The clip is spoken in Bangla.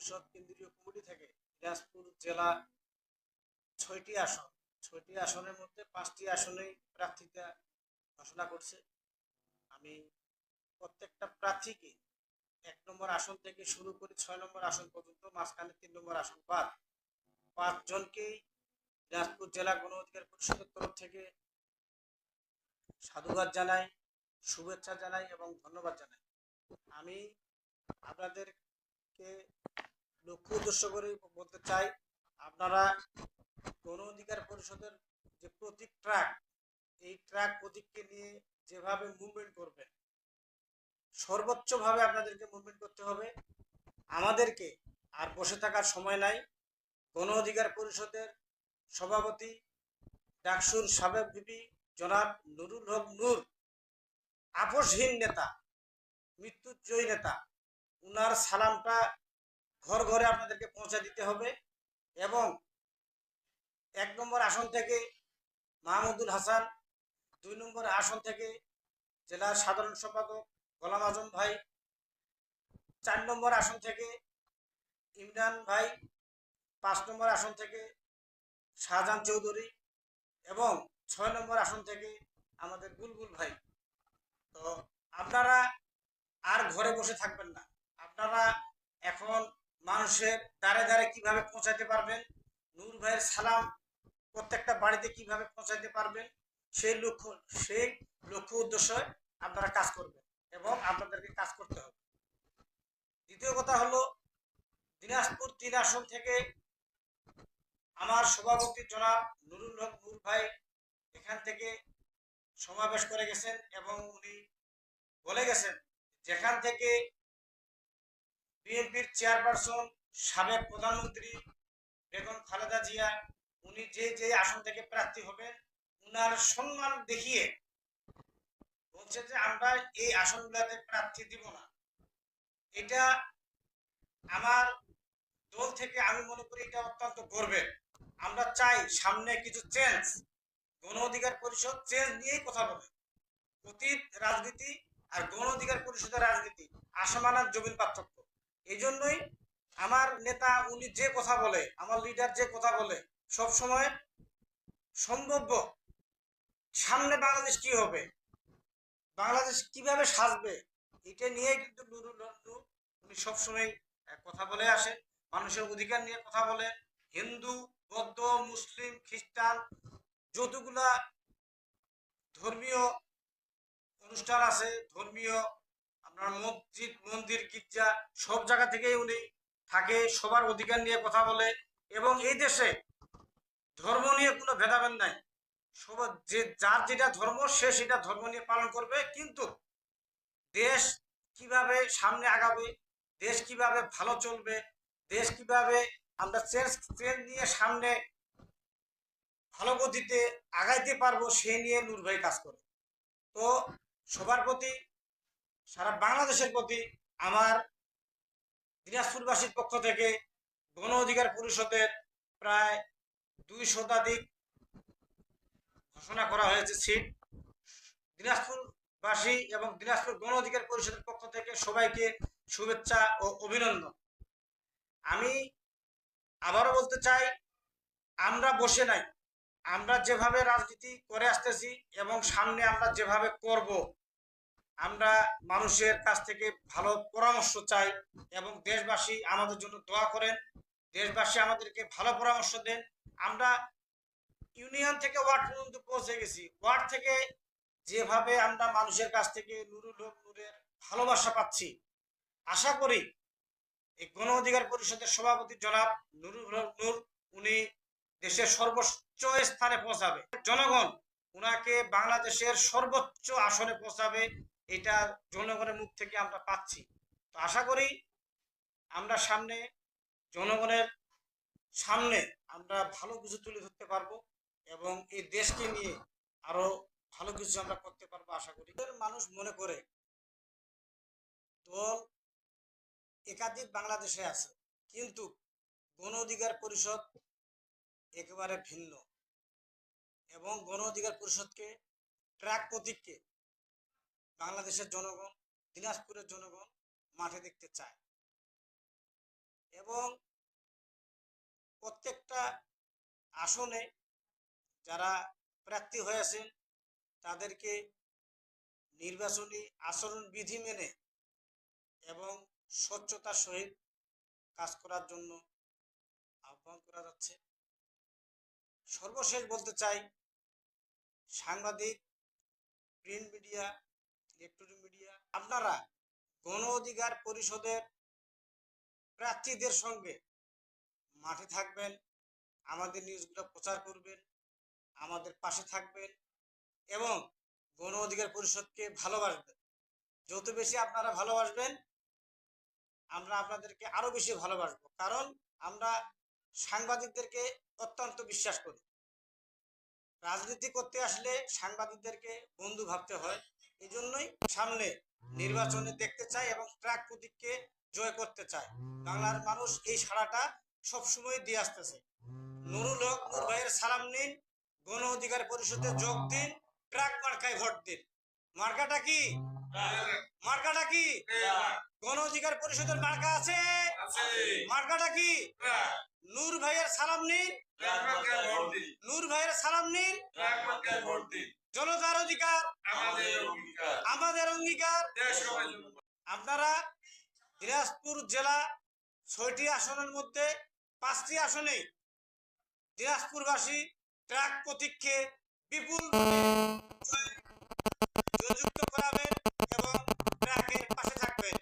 পরিষদ কেন্দ্রীয় কমিটি থেকে দিনাজপুর জেলা ছয়টি আসন, ছয়টি আসনের মধ্যে পাঁচটি আসনেই প্রার্থীতা ঘোষণা করছে। আমি প্রত্যেকটা প্রার্থীকে এক নম্বর আসন থেকে শুরু করে ছয় নম্বর আসন পর্যন্ত, মাঝখানে তিন নম্বর আসন বাদ পাঁচজনকেই দিনাজপুর জেলা গণ অধিকার পরিষদের তরফ থেকে সাধুবাদ জানাই, শুভেচ্ছা জানাই এবং ধন্যবাদ জানাই। আমি আপনাদেরকে লক্ষ্য উদ্দেশ্য করে বলতে চাই, আপনারা গণ অধিকার পরিষদের যে প্রতীক ট্র্যাক এই ট্র্যাক প্রতীককে নিয়ে যেভাবে মুভমেন্ট করবেন, সর্বোচ্চভাবে আপনাদেরকে মুভমেন্ট করতে হবে। আমাদেরকে আর বসে থাকার সময় নাই। গণ অধিকার পরিষদের সভাপতি, ডাকসুর সাবেক ভিপি জনাব নুরুল হক নূর, আপোষহীন নেতা মৃত্যুজয়ী নেতা, উনার সালামটা ঘর ঘরে আপনাদেরকে পৌঁছে দিতে হবে এবং এক নম্বর আসন থেকে মাহমুদুল হাসান, দুই নম্বর আসন থেকে জেলার সাধারণ সম্পাদক গোলাম আজম ভাই, চার নম্বর আসন থেকে ইমরান ভাই, পাঁচ নম্বর আসন থেকে শাহজাহান চৌধুরী এবং ছয় নম্বর আসন থেকে আমাদের বুলবুল ভাই। তো আপনারা আর ঘরে বসে থাকবেন না। আপনারা এখন মানুষের দ্বারে দ্বারে কীভাবে পৌঁছাতে পারবেন? নূর ভাইয়ের সালাম প্রত্যেকটা বাড়িতে কীভাবে পৌঁছাতে পারবেন? সেই লক্ষ্য সেই লক্ষ্য উদ্দেশ্যে আপনারা কাজ করবেন এবং আপনাদেরকে কাজ করতে হবে। দ্বিতীয় কথা হলো, দিনাজপুর তিন আসন থেকে আমার সভাপতি জনাব নুরুল হক নূর ভাই এখান থেকে সমাবেশ করে গেছেন এবং উনি বলে গেছেন, যেখান থেকে বিএনপির চেয়ারপারসন, সাবেক প্রধানমন্ত্রী বেগম খালেদা জিয়া, উনি যে যে আসন থেকে প্রার্থী হবেন, উনার সম্মান দেখিয়ে বলছে যে আমরা এই আসনগুলোতে প্রার্থী দিব না। এটা আমার দল থেকে আমি মনে করি এটা অত্যন্ত গর্বের। আমরা চাই সামনে কিছু চেঞ্জ গণ অধিকার পরিষদ চেঞ্জ নিয়েই কথা বলে। অতীত রাজনীতি আর গণ অধিকার পরিষদের রাজনীতি আসমান আর জমিন পার্থক্য। এই জন্যই আমার নেতা, উনি যে কথা বলে, আমার লিডার যে কথা বলে সব সময় সম্ভাব্য সামনে বাংলাদেশ কি হবে, বাংলাদেশ কীভাবে সাজবে, এটা নিয়ে কিন্তু নুরুল হক উনি সবসময় কথা বলে আসেন মানুষের অধিকার নিয়ে কথা বলে, হিন্দু, বৌদ্ধ, মুসলিম, খ্রিস্টান, যতগুলা ধর্মীয় অনুষ্ঠান আছে, ধর্মীয় আপনার মসজিদ, মন্দির, গির্জা, সব জায়গা থেকেই উনি থাকে, সবার অধিকার নিয়ে কথা বলে এবং এই দেশে ধর্ম নিয়ে কোনো ভেদাভেদ নাই। সবার যে, যার যেটা ধর্ম, সে সেটা ধর্ম নিয়ে পালন করবে, কিন্তু দেশ কীভাবে সামনে আগাবে, দেশ কীভাবে ভালো চলবে, দেশ কীভাবে আমরা চেঞ্জ চেঞ্জ নিয়ে সামনে ভালো গতিতে আগাইতে পারব, সে নিয়ে নূর ভাই কাজ করে। তো সবার প্রতি সারা বাংলাদেশের প্রতি আমার দিনাজপুরবাসীর পক্ষ থেকে গণ অধিকার পরিষদের প্রায় দুই শতাধিক ঘোষণা করা হয়েছে সিট। দিনাজপুরবাসী এবং দিনাজপুর গণ অধিকার পরিষদের পক্ষ থেকে সবাইকে শুভেচ্ছা ও অভিনন্দন। আমি আবারও বলতে চাই, আমরা বসে নাই। আমরা যেভাবে রাজনীতি করে আসতেছি এবং সামনে আমরা যেভাবে করব আমরা মানুষের কাছ থেকে ভালো পরামর্শ চাই এবং দেশবাসী আমাদের জন্য দোয়া করেন। দেশবাসী আমাদেরকে ভালো পরামর্শ দেন। আমরা ইউনিয়ন থেকে ওয়ার্ড পর্যন্ত পৌঁছে গেছি। ওয়ার্ড থেকে যেভাবে আমরা মানুষের কাছ থেকে নুরুল হক নূরের ভালোবাসা পাচ্ছি, আশা করি এই গণ অধিকার পরিষদের সভাপতি জনাব নুরুল হক নূর, উনি দেশের সর্বোচ্চ স্থানে পৌঁছাবে। জনগণ উনাকে বাংলাদেশের সর্বোচ্চ আসনে পৌঁছাবে, এটা জনগণের মুখ থেকে আমরা পাচ্ছি। তো আশা করি আমরা সামনে, জনগণের সামনে আমরা ভালো কিছু তুলে ধরতে পারব এবং এই দেশকে নিয়ে আরও ভালো কিছু আমরা করতে পারব আশা করি। মানুষ মনে করে দল একাধিক বাংলাদেশে আছে, কিন্তু গণ অধিকার পরিষদ একেবারে ভিন্ন। এবং গণ অধিকার পরিষদকে ট্র্যাক প্রতীককে বাংলাদেশের জনগণ, দিনাজপুরের জনগণ মাঠে দেখতে চায়। এবং প্রত্যেকটা আসনে যারা প্রার্থী হয়েছেন তাদেরকে নির্বাচনী আচরণ বিধি মেনে এবং স্বচ্ছতার সহিত কাজ করার জন্য আহ্বান করা যাচ্ছে। সর্বশেষ বলতে চাই সাংবাদিক প্রিন্ট মিডিয়া ইলেকট্রনিক মিডিয়া আপনারা গণ অধিকার পরিষদের প্রার্থীদের সঙ্গে মাঠে থাকবেন, আমাদের নিউজগুলো প্রচার করবেন, আমাদের পাশে থাকবেন এবং গণ অধিকার পরিষদকে ভালোবাসবেন। যত বেশি আপনারা ভালোবাসবেন, আমরা আপনাদেরকে আরও বেশি ভালোবাসবো। কারণ আমরা সাংবাদিকদেরকে অত্যন্ত বিশ্বাস করি। রাজনীতি করতে আসলে সাংবাদিকদেরকে বন্ধু ভাবতে হয়। এই জন্যই সামনে নির্বাচনে দেখতে চাই এবং ট্রাক প্রতীককে জয় করতে চায় বাংলার মানুষ এই সাড়াটা সবসময় দিয়ে আসতেছে। নুরুল হক নূর ভাইয়ের সালাম নিন গণ অধিকার পরিষদে যোগ দিন ট্রাক মার্কায় ভোট দিন। মার্কাটা কি? মার্কাটা কি? গণ অধিকার পরিষদের মার্কা আছে মার্কাটা কি? নূর ভাইয়ের সালাম নিন। নূর ভাইয়ের সালাম নিন। জনতার অধিকার। আমাদের অঙ্গীকার। আপনারা দিনাজপুর জেলা ছয়টি আসনের মধ্যে পাঁচটি আসনে দিনাজপুরবাসী ট্রাক প্রতীক্ষে বিপুল জয়যুক্ত করাবেন এবং ট্রাকের পাশে থাকবেন।